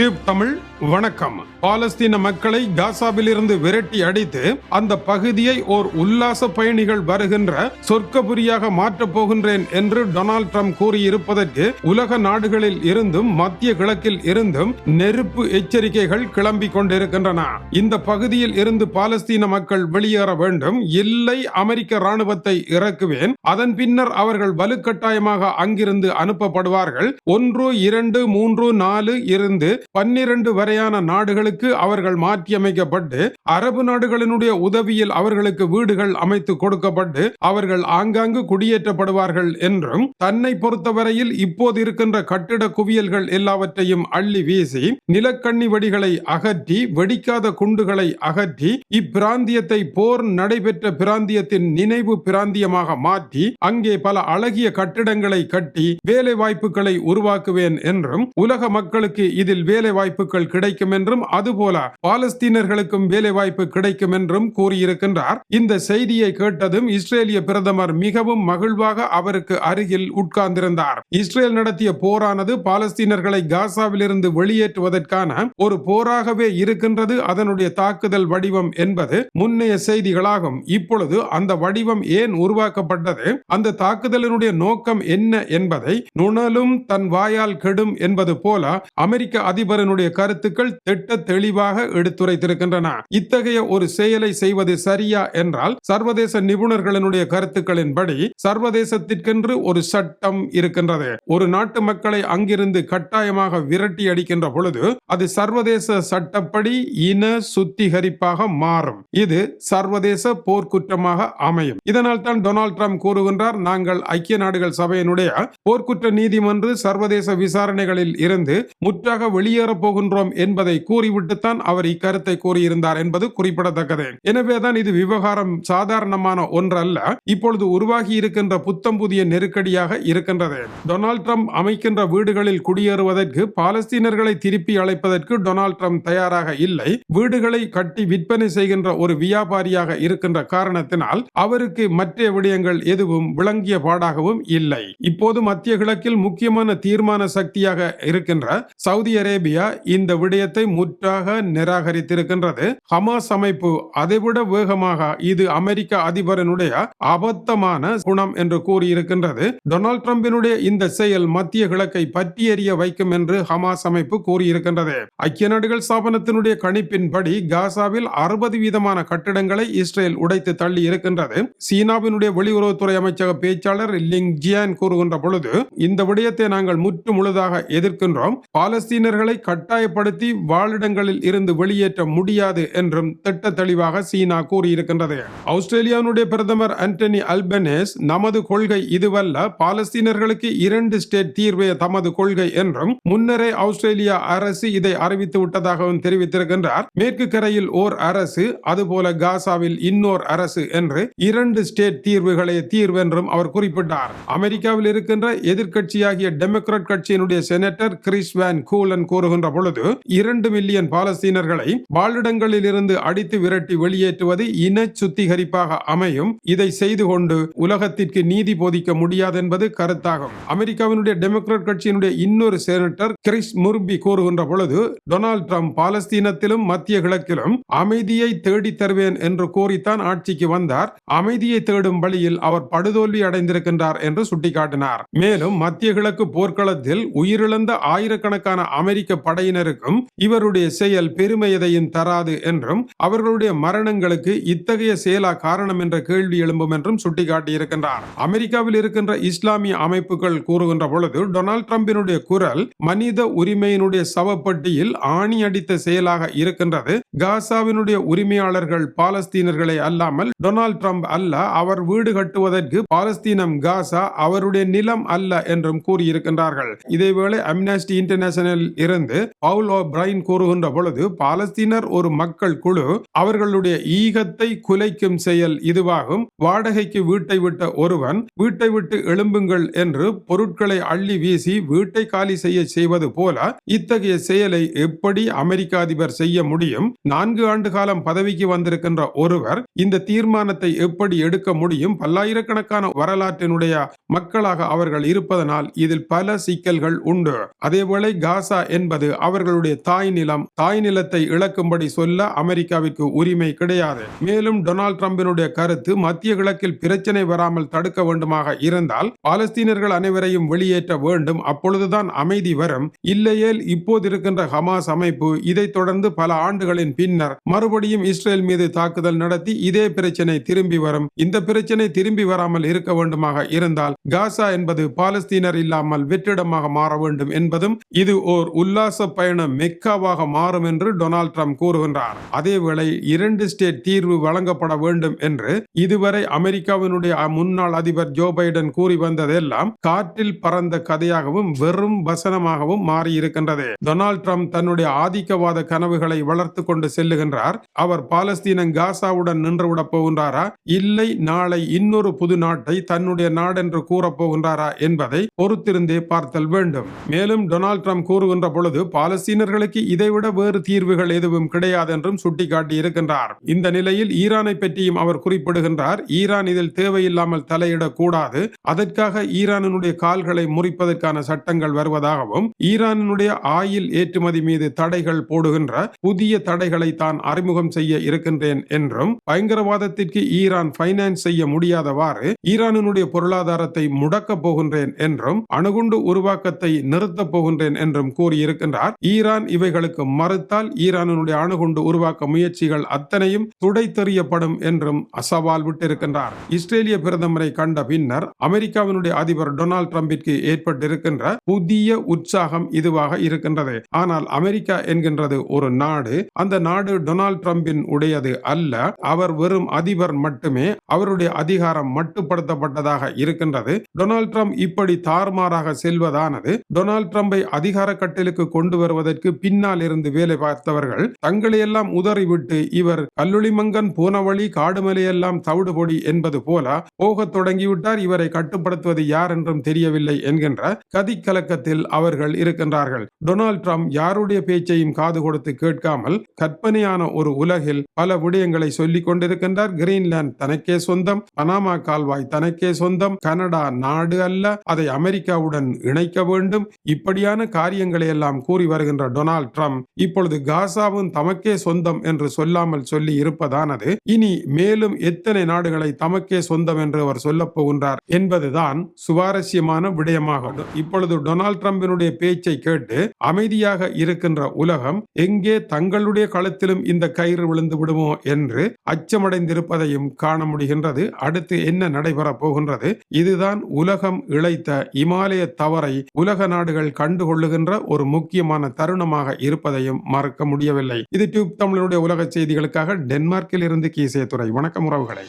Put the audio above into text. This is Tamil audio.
டியூப் தமிழ் வணக்கம். பாலஸ்தீன மக்களை காசாவில் இருந்து விரட்டி அடித்து அந்த பகுதியை ஓர் உல்லாச பயணிகள் வருகின்ற சொர்க்கபுரியாக மாற்றப் போகின்றேன் என்று டொனால்ட் ட்ரம்ப் கூறியிருப்பதற்கு உலக நாடுகளில் இருந்தும் மத்திய கிழக்கில் இருந்தும் நெருப்பு எச்சரிக்கைகள் கிளம்பிக் கொண்டிருக்கின்றன. இந்த பகுதியில் இருந்து பாலஸ்தீன மக்கள் வெளியேற வேண்டும். இல்லை அமெரிக்க ராணுவத்தை இறக்குவேன். அதன் பின்னர் அவர்கள் வலுக்கட்டாயமாக அங்கிருந்து அனுப்பப்படுவார்கள். ஒன்று இரண்டு மூன்று நாலு இருந்து பன்னிரண்டு வரையான நாடுகளுக்கு அவர்கள் மாற்றியமைக்கப்பட்டு அரபு நாடுகளினுடைய உதவியில் அவர்களுக்கு வீடுகள் அமைத்து கொடுக்கப்பட்டு அவர்கள் ஆங்காங்கு குடியேற்றப்படுவார்கள் என்றும் தன்னை பொறுத்தவரையில் இப்போது இருக்கின்ற கட்டிட குவியல்கள் எல்லாவற்றையும் அள்ளி வீசி நிலக்கண்ணி வெடிகளை அகற்றி வெடிக்காத குண்டுகளை அகற்றி இப்பிராந்தியத்தை போர் நடைபெற்ற பிராந்தியத்தின் நினைவு பிராந்தியமாக மாற்றி அங்கே பல அழகிய கட்டிடங்களை கட்டி வேலை வாய்ப்புகளை உருவாக்குவேன் என்றும் உலக மக்களுக்கு இதில் வேலை வாய்ப்புகள் கிடைக்கும் என்றும் அதுபோல பாலஸ்தீனர்களுக்கும் வேலை வாய்ப்பு கிடைக்கும் என்றும் கூறியிருக்கின்றார். இந்த செய்தியை கேட்டதும் இஸ்ரேலிய பிரதமர் மிகவும் மகிழ்வாக அவருக்கு அருகில் உட்கார்ந்திருந்தார். இஸ்ரேல் நடத்திய போரானது பாலஸ்தீனர்களை காசாவிலிருந்து வெளியேற்றுவதற்கான ஒரு போராகவே இருக்கின்றது. அதனுடைய தாக்குதல் வடிவம் என்பது முன்னைய செய்திகளாகும். இப்பொழுது அந்த வடிவம் ஏன் உருவாக்கப்பட்டது? அந்த தாக்குதலினுடைய நோக்கம் என்ன என்பதை நுணலும் தன் வாயால் கெடும் என்பது போல அமெரிக்க அதிபர் அதிபரனுடைய கருத்துக்கள் திட்ட தெளிவாக எடுத்துரைத்திருக்கின்றன. இத்தகைய ஒரு செயலை செய்வது சரியா என்றால் சர்வதேச நிபுணர்களினுடைய கருத்துக்களின்படி சர்வதேசத்திற்கென்று ஒரு சட்டம் இருக்கின்றது. ஒரு நாட்டு மக்களை அங்கிருந்து கட்டாயமாக விரட்டி அடிக்கின்ற பொழுது அது சர்வதேச சட்டப்படி இன சுத்திகரிப்பாக மாறும். இது சர்வதேச போர்க்குற்றமாக அமையும். இதனால் தான் டொனால்ட் ட்ரம்ப் கூறுகின்றார் நாங்கள் ஐக்கிய நாடுகள் சபையினுடைய போர்க்குற்ற நீதிமன்று சர்வதேச விசாரணைகளில் இருந்து முற்றாக வெளி வெளியேறப் போகின்றோம் என்பதை கூறிவிட்டுத்தான் அவர் இக்கருத்தை கூறியிருந்தார் என்பது குறிப்பிடத்தக்கது. எனவேதான் இது விவகாரம் சாதாரணமான ஒன்றல்ல. இப்பொழுது உருவாகி இருக்கின்ற புத்தம் புதிய நெருக்கடியாக இருக்கின்றது. டொனால்ட் ட்ரம்ப் அமைக்கின்ற வீடுகளில் குடியேறுவதற்கு பாலஸ்தீனர்களை திருப்பி அழைப்பதற்கு டொனால்ட் ட்ரம்ப் தயாராக இல்லை. வீடுகளை கட்டி விற்பனை செய்கின்ற ஒரு வியாபாரியாக இருக்கின்ற காரணத்தினால் அவருக்கு மற்ற விடயங்கள் எதுவும் விளங்கிய பாடாகவும் இல்லை. இப்போது மத்திய கிழக்கில் முக்கியமான தீர்மான சக்தியாக இருக்கின்ற சவுதி அரேபியா அரேபியா இந்த விடயத்தை முற்றாக நிராகரித்திருக்கின்றது. ஹமாஸ் அமைப்பு அதைவிட வேகமாக இது அமெரிக்க அதிபரனுடைய அபத்தமான குணம் என்று கூறியிருக்கின்றது. டொனால்ட் டிரம்பினுடைய இந்த செயல் மத்திய கிழக்கை பற்றி எறிய வைக்கும் என்று ஹமாஸ் அமைப்பு கூறியிருக்கின்றது. ஐக்கிய நாடுகள் ஸ்தாபனத்தினுடைய கணிப்பின்படி காசாவில் அறுபது வீதமான கட்டிடங்களை இஸ்ரேல் உடைத்து தள்ளி இருக்கின்றது. சீனாவினுடைய வெளியுறவுத்துறை அமைச்சக பேச்சாளர் லிங் ஜியான் கூறுகின்ற பொழுது இந்த விடயத்தை நாங்கள் முற்று முழுதாக எதிர்க்கின்றோம். பாலஸ்தீனர்களை கட்டாயப்படுத்தி வாழிடங்களில் இருந்து வெளியேற்ற முடியாது என்றும் திட்ட தெளிவாக சீனா கூறியிருக்கின்றது. ஆஸ்திரேலியாவுடைய பிரதமர் அண்டனி அல்பனேஸ் நமது கொள்கை இதுவல்ல. பாலஸ்தீனர்களுக்கு இரண்டு ஸ்டேட் தீர்வே தமது கொள்கை என்றும் முன்னரே ஆஸ்திரேலியா அரசு இதை அறிவித்து விட்டதாகவும் தெரிவித்திருக்கின்றார். மேற்கு கரையில் ஓர் அரசு அதுபோல காசாவில் இன்னோர் அரசு என்று இரண்டு ஸ்டேட் தீர்வுகளே தீர்வென்றும் அவர் குறிப்பிட்டார். அமெரிக்காவில் இருக்கின்ற எதிர்க்கட்சியாகிய டெமோக்ராட் கட்சியினுடைய செனட்டர் கிறிஸ் வேன் கூலன் கூறுகின்ற பொழுது இரண்டு மில்லியன் பாலஸ்தீனர்களை வாழிடங்களில் இருந்து அடித்து விரட்டி வெளியேற்றுவது இன சுத்திகரிப்பாக அமையும். இதை செய்து கொண்டு உலகத்திற்கு நீதி போதிக்க முடியாது என்பது கருத்தாகும். அமெரிக்காவினுடைய டெமோக்ராட் கட்சியினுடைய இன்னொரு செனட்டர் கிறிஸ் முர்பி கூறுகின்ற பொழுது டொனால்ட் ட்ரம்ப் பாலஸ்தீனத்திலும் மத்திய கிழக்கிலும் அமைதியை தேடி தருவேன் என்று கூறித்தான் ஆட்சிக்கு வந்தார். அமைதியை தேடும் வழியில் அவர் படுதோல்வி அடைந்திருக்கின்றார் என்று சுட்டிக்காட்டினார். மேலும் மத்திய கிழக்கு போர்க்களத்தில் உயிரிழந்த ஆயிரக்கணக்கான அமெரிக்க அமெரிக்க படையினருக்கும் இவருடைய செயல் பெருமை எதையும் தராது என்றும் அவர்களுடைய மரணங்களுக்கு இத்தகைய செயலா காரணம் என்ற கேள்வி எழும்பும் என்றும் சுட்டிக்காட்டியிருக்கின்றார். அமெரிக்காவில் இருக்கின்ற இஸ்லாமிய அமைப்புகள் கூறுகின்ற பொழுது டொனால்ட் டிரம்பினுடைய குரல் மனித உரிமையினுடைய சவப்பட்டியில் ஆணி அடித்த செயலாக இருக்கின்றது. காசாவினுடைய உரிமையாளர்கள் பாலஸ்தீனர்களை அல்லாமல் டொனால்ட் ட்ரம்ப் அல்ல அவர் வீடு கட்டுவதற்கு பாலஸ்தீனம் காசா அவருடைய நிலம் அல்ல என்றும் கூறியிருக்கின்றார்கள். இதேவேளை அம்னாஸ்டி இன்டர்நேஷனல் இருந்து பவுல் பிரைன் கூறுகின்ற பொழுது பாலஸ்தீனர் ஒரு மக்கள் குழு அவர்களுடைய ஈகத்தை குலைக்கும் செயல் இதுவாகும். வாடகைக்கு வீட்டை விட்ட ஒருவன் வீட்டை விட்டு எழும்புங்கள் என்று பொருட்களை அள்ளி வீசி வீட்டை காலி செய்ய செய்வது போல இத்தகைய செயலை எப்படி அமெரிக்க அதிபர் செய்ய முடியும்? நான்கு ஆண்டு காலம் பதவிக்கு வந்திருக்கின்ற ஒருவர் இந்த தீர்மானத்தை எப்படி எடுக்க முடியும்? பல்லாயிரக்கணக்கான வரலாற்றினுடைய மக்களாக அவர்கள் இருப்பதனால் இதில் பல சிக்கல்கள் உண்டு. அதேவேளை காசா என்பது அவர்களுடைய தாய் நிலம். தாய் நிலத்தை இழக்கும்படி சொல்ல அமெரிக்காவிற்கு உரிமை கிடையாது. மேலும் டொனால்ட் டிரம்பினுடைய கருத்து மத்திய கிழக்கில் பிரச்சனை வராமல் தடுக்க வேண்டுமாக இருந்தால் பாலஸ்தீனர்கள் அனைவரையும் வெளியேற்ற வேண்டும். அப்பொழுதுதான் அமைதி வரும். இல்லையேல் இப்போது இருக்கின்ற ஹமாஸ் அமைப்பு இதைத் தொடர்ந்து பல ஆண்டுகளின் பின்னர் மறுபடியும் இஸ்ரேல் மீது தாக்குதல் நடத்தி இதே பிரச்சனை திரும்பி வரும். இந்த பிரச்சனை திரும்பி வராமல் இருக்க வேண்டுமாக இருந்தால் காசா என்பது பாலஸ்தீனர் இல்லாமல் வெற்றிடமாக மாற வேண்டும் என்பதும் இது ஓர் உல்லாச பயணம் மெக்காவாக மாறும் என்று டொனால்ட் ட்ரம்ப் கூறுகின்றார். அதேவேளை இரண்டு ஸ்டேட் தீர்வு வழங்கப்பட வேண்டும் என்று இதுவரை அமெரிக்காவினுடைய முன்னாள் அதிபர் ஜோ பைடன் கூறி வந்ததெல்லாம் காற்றில் பறந்த கதையாகவும் வெறும் வசனமாகவும் மாறியிருக்கின்றது. டொனால்ட் ட்ரம்ப் தன்னுடைய ஆதிக்கவாத கனவுகளை வளர்த்து கொண்டு செல்லுகின்றார். அவர் பாலஸ்தீனம் காசாவுடன் நின்றுவிடப் போகின்றாரா? இல்லை நாளை இன்னொரு புது நாட்டை தன்னுடைய நாடென்று கூறப் போகின்றாரா என்பதை பொறுத்திருந்தே பார்த்தல் வேண்டும். மேலும் டொனால்ட் ட்ரம்ப் கூறுகின்ற பொழுது பாலஸ்தீனர்களுக்கு இதைவிட வேறு தீர்வுகள் எதுவும் கிடையாது என்றும் சுட்டிக்காட்டியிருக்கின்றார். இந்த நிலையில் ஈரானை பற்றியும் அவர் குறிப்பிடுகின்றார். ஈரான் இதில் தேவையில்லாமல் தலையிடக்கூடாது. அதற்காக ஈரானினுடைய கால்களை முறிப்பதற்கான சட்டங்கள் வருவதாகவும் ஈரானினுடைய ஆயில் ஏற்றுமதி மீது தடைகள் போடுகின்ற புதிய தடைகளை தான் அறிமுகம் செய்ய இருக்கின்றேன் என்றும் பயங்கரவாதத்திற்கு ஈரான் பைனான்ஸ் செய்ய முடியாதவாறு ஈரானினுடைய பொருளாதாரத்தை முடக்கப் போகின்றேன் என்றும் அணுகுண்டு உருவாக்கத்தை நிறுத்தப் போகின்றேன் என்றும் கூறியிருக்கிறார். கூறியிருக்கின்றார் ஈரான் இவைகளுக்கு மறுத்தால் ஈரானுடைய அணுகுண்டு உருவாக்க முயற்சிகள் அத்தனையும் துடைத்தெறியப்படும் என்றும் சவால் விட்டிருக்கின்றார். இஸ்ரேலிய பிரதமரை கண்ட பின்னர் அமெரிக்காவினுடைய அதிபர் டொனால்டு டிரம்பிற்கு ஏற்பட்டிருக்கின்ற புதிய உற்சாகம் இதுவாக இருக்கின்றது. ஆனால் அமெரிக்கா என்கின்றது ஒரு நாடு. அந்த நாடு டொனால்டு டிரம்பின் உடையது அல்ல. அவர் வெறும் அதிபர் மட்டுமே அவருடைய அதிகாரம் மட்டுப்படுத்தப்பட்டதாக இருக்கின்றது. டொனால்டு டிரம்ப் இப்படி தாறுமாறாக செல்வதானது. டொனால்ட் ட்ரம்பை அதிகார கட்டிலுக்கு கொண்டு வருவதற்கு பின்னால் இருந்து வேலை பார்த்தவர்கள் தங்களையெல்லாம் உதறிவிட்டு இவர் கல்லுளிமங்கன் போன வழி காடுமலையெல்லாம் தவிடு பொடி என்பது போல போகத் தொடங்கிவிட்டார். இவரை கட்டுப்படுத்துவது யார் என்றும் தெரியவில்லை என்கின்ற கதிக்கலக்கத்தில் அவர்கள் இருக்கின்றார்கள். டொனால்ட் ட்ரம்ப் யாருடைய பேச்சையும் காது கொடுத்து கேட்காமல் கற்பனையான ஒரு உலகில் பல விடயங்களை சொல்லிக் கொண்டிருக்கின்றார். கிரீன்லாந்து தனக்கே சொந்தம் பனாமா கால்வாய் தனக்கே சொந்தம் கனடா நாடு அல்ல அதை அமெரிக்காவுடன் இணைக்க வேண்டும். இப்படியான காரியங்களை எல்லாம் கூறி வருகின்ற டொனால்ட் ட்ரம்ப் இப்பொழுது காசாவும் தமக்கே சொந்தம் என்று சொல்லாமல் சொல்லி இருப்பதானது இனி மேலும் எத்தனை நாடுகளை தமக்கே சொந்தம் என்று அவர் சொல்லப் போகின்றார் என்பதுதான் சுவாரஸ்யமான விடயமாகும். இப்பொழுது டொனால்ட் ட்ரம்பினுடைய பேச்சை கேட்டு அமைதியாக இருக்கின்ற உலகம் எங்கே தங்களுடைய களத்திலும் இந்த கயிறு விழுந்து விடுமோ என்று அச்சமடைந்திருப்பதையும் காண முடிகின்றது. அடுத்து என்ன நடைபெறப் போகின்றது? இதுதான் உலகம் இழைத்த இமாலய தவறை உலக நாடுகள் கண்டுகொள்ளுகின்ற ஒரு முக்கியமான தருணமாக இருப்பதையும் மறக்க முடியவில்லை. இது டியூப் தமிழனுடைய உலக செய்திகளுக்காக டென்மார்க்கில் இருந்து கீசே துறை வணக்கம் உறவுகளை.